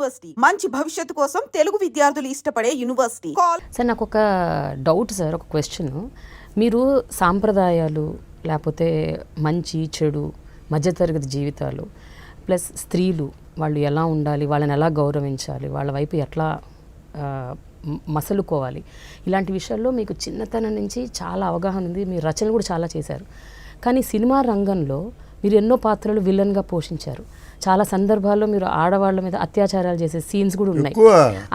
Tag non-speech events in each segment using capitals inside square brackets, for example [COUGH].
University. మంచి భవిష్యత్తు కోసం తెలుగు విద్యార్థులు ఇష్టపడే యూనివర్సిటీ. కాల్ సార్ నాకు ఒక డౌట్ సార్ ఒక క్వశ్చన్ మీరు సాంప్రదాయాలు లేకపోతే మంచి చెడు మధ్యతరగతి జీవితాలు ప్లస్ స్త్రీలు వాళ్ళు ఎలా ఉండాలి వాళ్ళని ఎలా గౌరవించాలి వాళ్ళ వైపు ఎట్లా మసలుకోవాలి ఇలాంటి విషయాల్లో మీకు చిన్నతనం నుంచి చాలా అవగాహన ఉంది మీరు రచనలు కూడా చాలా చేశారు. కానీ సినిమా రంగంలో మీరు ఎన్నో పాత్రలు విలన్గా పోషించారు. చాలా సందర్భాల్లో మీరు ఆడవాళ్ళ మీద అత్యాచారాలు చేసే సీన్స్ కూడా ఉన్నాయి.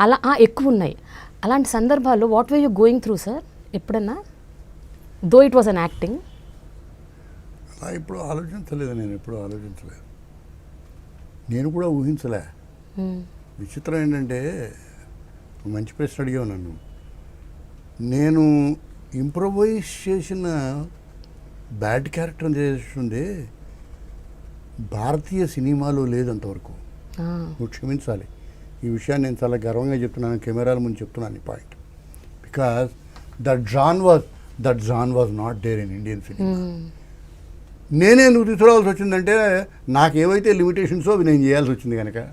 అలా ఎక్కువ ఉన్నాయి. అలాంటి సందర్భాల్లో what way you going through sir ఎప్పుడన్నా? Though it was an acting అలా ఇప్పుడు ఆలోచించలేదు నేను ఎప్పుడు ఆలోచించలేదు. నేను కూడా ఊహించలే. విచిత్రం ఏంటంటే మంచి ప్రశ్న అడిగావు నన్ను. నేను ఇంప్రొవైజ్ చేసిన బ్యాడ్ క్యారెక్టర్ చేస్తుంది భారతీయ సినిమాలో లేదు అంతవరకు నువ్వు క్షమించాలి. ఈ విషయాన్ని నేను చాలా గర్వంగా చెప్తున్నాను కెమెరాల ముందు చెప్తున్నాను ఈ point. Because that genre was that genre was not there in Indian cinema. నేనే ఎందుకు తీసుకురావాల్సి వచ్చిందంటే నాకు ఏవైతే లిమిటేషన్సో అవి నేను చేయాల్సి వచ్చింది కనుక.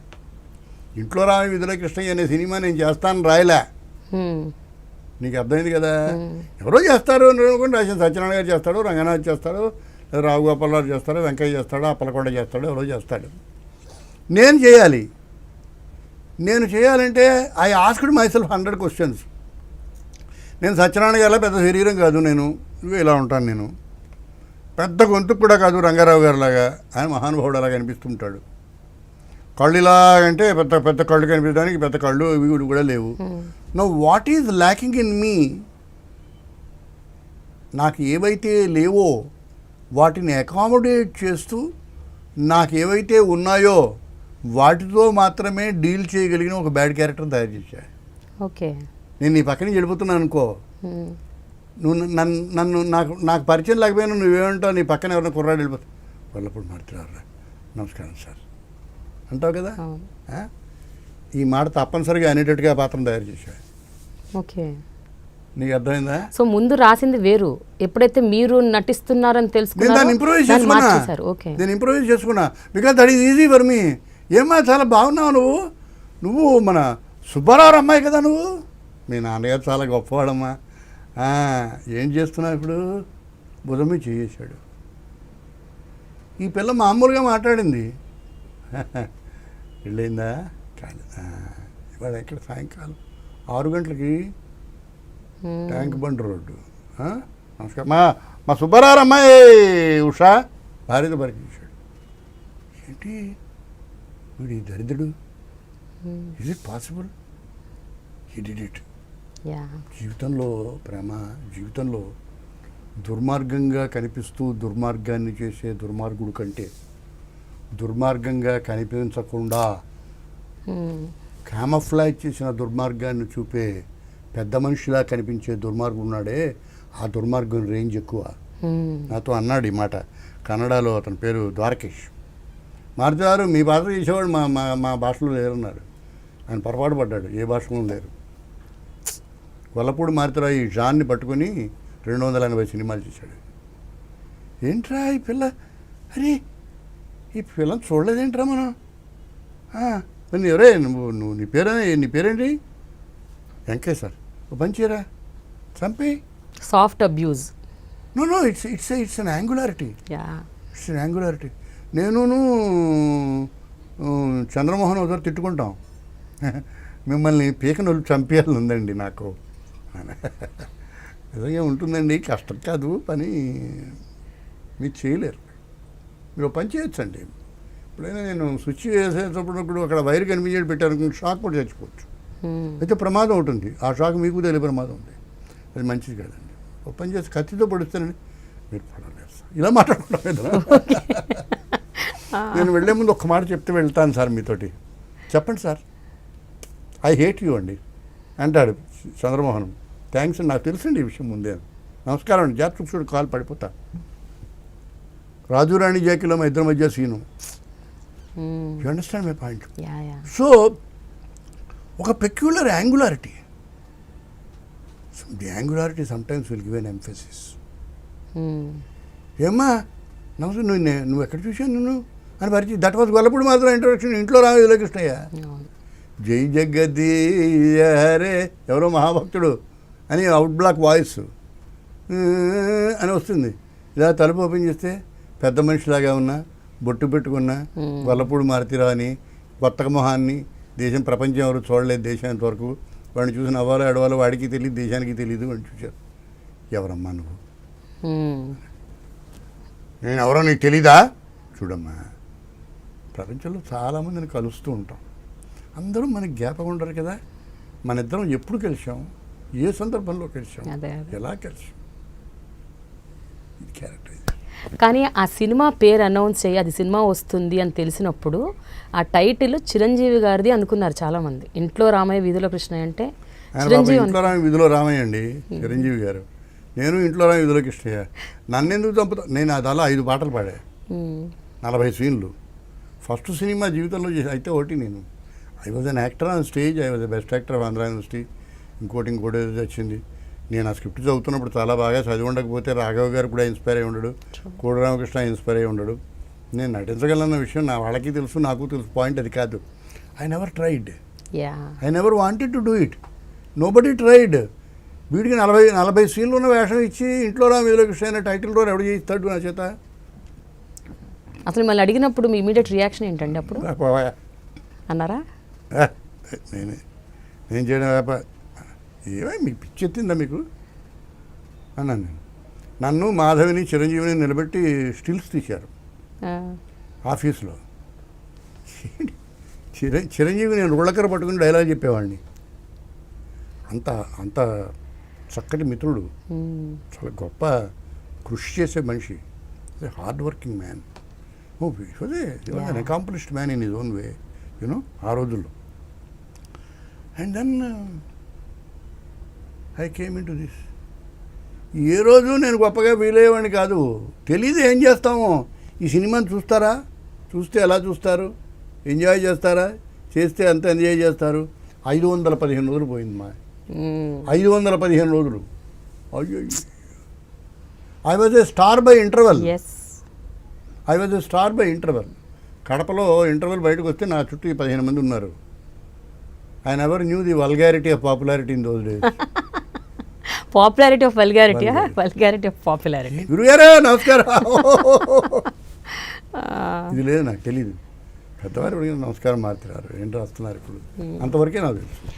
ఇంట్లో రాని విధుల కృష్ణయ్య అనే సినిమా నేను చేస్తాను రాయలే. నీకు అర్థమైంది కదా? ఎవరో చేస్తారు అని అనుకోండి రాసిన సత్యనారాయణ గారు చేస్తాడు రంగనాథ్ చేస్తాడు రావు గోపాలరావు చేస్తాడు వెంకయ్య చేస్తాడు అప్పలకొండ చేస్తాడు ఎవరో చేస్తాడు. నేను చేయాలి. నేను చేయాలంటే I asked myself hundred questions నేను సత్యనారాయణ గారిలా పెద్ద శరీరం కాదు నేను ఇవి ఇలా ఉంటాను నేను. పెద్ద గొంతు కూడా కాదు రంగారావు గారిలాగా ఆయన మహానుభావుడు అలాగా అనిపిస్తుంటాడు కళ్ళు ఇలాగంటే పెద్ద పెద్ద కళ్ళు కనిపించడానికి పెద్ద కళ్ళు ఇవి కూడా- కూడా లేవు. No what is lacking in me నాకు ఏవైతే లేవో వాటిని అకామిడేట్ చేస్తూ నాకు ఏవైతే ఉన్నాయో వాటితో మాత్రమే డీల్ చేయగలిగిన ఒక బ్యాడ్ క్యారెక్టర్ తయారు చేశా ఓకే. నేను నీ పక్కన వెళ్ళిపోతున్నాను అనుకో. నువ్వు నన్ను నన్ను నాకు నాకు పరిచయం లేకపోయినా నువ్వేమంటావు నీ పక్కన ఎవరైనా కుర్రాడు వెళ్ళిపోతావు వాళ్ళప్పుడు మాట్లాడరా? నమస్కారం సార్. అంటావు కదా? ఈ మాట తప్పనిసరిగా అనేటట్టుగా పాత్ర తయారు చేశా ఓకే. నీకు అర్థమైందా సో ముందు రాసింది వేరు. ఎప్పుడైతే మీరు నటిస్తున్నారని నేను దాన్ని తెలుసుకున్నారో ఇంప్రూవైజ్ చేసుకున్నా. ఓకే. నేను ఇంప్రూవైజ్ చేసుకున్నా. Because that is easy for me ఏమ్మా చాలా బాగున్నావు నువ్వు. నువ్వు మన సుబ్బారావు అమ్మాయి కదా నువ్వు. మీ నాన్నగారు చాలా గొప్పవాడమ్మా. ఏం చేస్తున్నావు ఇప్పుడు? భుజం మీద చేసాడు ఈ పిల్ల మామూలుగా మాట్లాడింది. [LAUGHS] వెళ్ళిందా ఆ, ఇవాళ ఎక్కడ సాయంకాలం ఆరు గంటలకి ట్యాంక్ బండ్ రోడ్డు? నమస్కారం. మా మా సుబ్బారావు అమ్మాయి ఉషా? భార్యతో పరిచయించాడు ఏంటి? వీడి దరిద్రుడు? Is it possible he did it జీవితంలో ప్రేమ జీవితంలో దుర్మార్గంగా కనిపిస్తూ దుర్మార్గాన్ని చేసే దుర్మార్గుడు కంటే దుర్మార్గంగా కనిపించకుండా క్యామఫ్లాజ్ చేసిన దుర్మార్గాన్ని చూపే పెద్ద మనిషిలా కనిపించే దుర్మార్గుడు ఉన్నాడే. ఆ దుర్మార్గం రేంజ్ ఎక్కువ. నాతో అన్నాడు ఈ మాట. కన్నడలో అతని పేరు ద్వారకేష్. మారుతారు మీ భాష చేసేవాడు మా మా మా భాషలో లేరన్నారు. ఆయన పొరపాటు పడ్డాడు. ఏ భాషలో లేరు. గొల్లపూడి మారుతారావు ఈ జాన్ని పట్టుకొని రెండు వందల ఎనభై సినిమాలు చేశాడు. ఏంట్రా ఈ పిల్ల? అరే ఈ పిల్లని చూడలేదేంట్రా మనం? ఎవరే నువ్వు నువ్వు నీ పేరే నీ పేరేంటి? వెంకయ్య సార్. పని చేయరా? చంపి soft abuse no no it's it's it's an angularity yeah it's an angularity నేనును ఆ, చంద్రమోహన్ ఒకసారి తిట్టుకుంటాం. [LAUGHS] మిమ్మల్ని పీకనొల్లు చంపేయాలని ఉందండి నాకు. [LAUGHS] నిజంగా ఉంటుందండి కష్టం కాదు పని మీరు చేయలేరు. మీరు పని చేయొచ్చండి. ఎప్పుడైనా నేను స్విచ్ వేసేటప్పుడు ఇప్పుడు అక్కడ వైర్ కనిపించేది పెట్టాను షాక్ కూడా చచ్చిపోవచ్చు. అయితే ప్రమాదం ఉంటుంది ఆ షాక్ మీకు తెలియ ప్రమాదం ఉంది. అది మంచిది కాదండి. ఒక పని చేసి కత్తితో పడిస్తేనండి. మీరు పడలేరు సార్. ఇలా మాట్లాడుకుంటాం నేను వెళ్ళే ముందు ఒక్క మాట చెప్తే వెళ్తాను సార్ మీతోటి. చెప్పండి సార్. ఐ హేట్ యూ అండి. అంటాడు చంద్రమోహన్. థ్యాంక్స్ అండి. నాకు తెలుసండి ఈ విషయం ముందే. నమస్కారం అండి. జాత్ చూడు కాలు పడిపోతా. రాజురాణి జాకిలో మా ఇద్దరి మధ్య scene. You understand my point so ఒక peculiar angularity the angularity sometimes will give an emphasis ఏమ్మా? నమస్తే నువ్వు నువ్వు ఎక్కడ చూసాను నిన్ను? అని పరిచయం దట్ వాజ్ గొల్లపూడి మాత్రం ఇంట్రొడక్షన్ ఇంట్లో రావు కృష్ణయ్య జై జగదీయ హరే ఎవరో మహాభక్తుడు అని అవుట్ బ్లాక్ వాయిస్ అని వస్తుంది. ఇలా తలుపు ఓపెన్ చేస్తే పెద్ద మనిషిలాగా ఉన్నా బొట్టు పెట్టుకున్నా గొల్లపూడి మారుతిరా అని కొత్త మొహాన్ని దేశం ప్రపంచం ఎవరు చూడలేదు దేశానికి వరకు వాడిని చూసి నవ్వాలో ఎడవాలో వాడికి తెలియదు దేశానికి తెలియదు వాడిని చూశారు. ఎవరమ్మా నువ్వు. నేను ఎవరో నీకు తెలీదా? చూడమ్మా ప్రపంచంలో చాలామందిని కలుస్తూ ఉంటాం. అందరూ మనకి జ్ఞాపకం ఉండరు కదా. మన ఇద్దరం ఎప్పుడు కలిసాం ఏ సందర్భంలో కలిసాం. ఎలా కలిసాం ఇది క్యారెక్టర్ ఇది కానీ ఆ సినిమా పేరు అనౌన్స్ చేయి అది సినిమా వస్తుంది అని తెలిసినప్పుడు ఆ టైటిల్ చిరంజీవి గారిది అనుకున్నారు చాలామంది. ఇంట్లో రామయ్య వీధిలో కృష్ణ అంటే చిరంజీవి ఇంట్లో విధిలో రామయ్య అండి చిరంజీవి గారు. నేను ఇంట్లో రామ విధిలో కృష్ణయ్య. నన్ను ఎందుకు చంపుతా? నేను అలా ఐదు పాటలు పాడా. నలభై సీన్లు. ఫస్ట్ సినిమా జీవితంలో చేసి అయితే ఒకటి నేను. I was an actor on stage I was the best actor of Andhra university ఇంకోటి ఇంకోటి వచ్చింది నేను ఆ స్క్రిప్ట్ చదువుతున్నప్పుడు చాలా బాగా చదివి ఉండకపోతే రాఘవ గారు కూడా ఇన్స్పైర్ అయి ఉండడు. కోడి రామకృష్ణ ఇన్స్పైర్ అయి ఉండడు. నేను నటించగలన్న విషయం నా వాళ్ళకి తెలుసు నాకు తెలుసు. పాయింట్ అది కాదు. I never tried yeah I never wanted to do it nobody tried వీడికి నలభై నలభై సీన్లు ఉన్న వేషం ఇచ్చి ఇంట్లో రామ వీధిలో కృష్ణ అయిన టైటిల్ రోల్ ఎవడు చేయిస్తాడు నా చేత? అసలు మళ్ళీ అడిగినప్పుడు మీ ఇమీడియట్ రియాక్షన్ ఏంటండి అప్పుడు? అన్నారా? నేనే. నేను చేయడం ఏమై మీకు పిచ్చి ఎత్తిందా మీకు? అన్నాను నేను. నన్ను మాధవిని చిరంజీవిని నిలబెట్టి స్టిల్స్ తీశారు. ఆఫీస్లో. చిర చిరంజీవి నేను రుళ్ళకర పట్టుకుని డైలాగ్ చెప్పేవాడిని. అంత అంత చక్కటి మిత్రుడు. చాలా గొప్ప కృషి చేసే మనిషి. హార్డ్ వర్కింగ్ మ్యాన్ ఓ అదే an accomplished man in his own way you know ఆ రోజుల్లో. And then I came into this ఏ రోజు నేను గొప్పగా ఫీల్ అయ్యేవాడిని కాదు. తెలీదు ఏం చేస్తామో. ఈ సినిమాని చూస్తారా? చూస్తే ఎలా చూస్తారు? ఎంజాయ్ చేస్తారా? చేస్తే అంత ఎంజాయ్ చేస్తారు? ఐదు వందల పదిహేను రోజులు పోయింది మా. ఐదు వందల పదిహేను రోజులు. అయ్యో I was a star by interval I was a star by interval కడపలో ఇంటర్వెల్ బయటకు వస్తే నా చుట్టూ ఈ పదిహేను మంది ఉన్నారు. I never knew the vulgarity of popularity in those days popularity of vulgarity. Vulgarity of popularity గురుగారు నమస్కారం. [LAUGHS] ఇది లేదు నాకు తెలీదు. పెద్దవారు నమస్కారం మార్చారు ఏంటి రాస్తున్నారు ఇప్పుడు? అంతవరకే నాకు తెలుసు.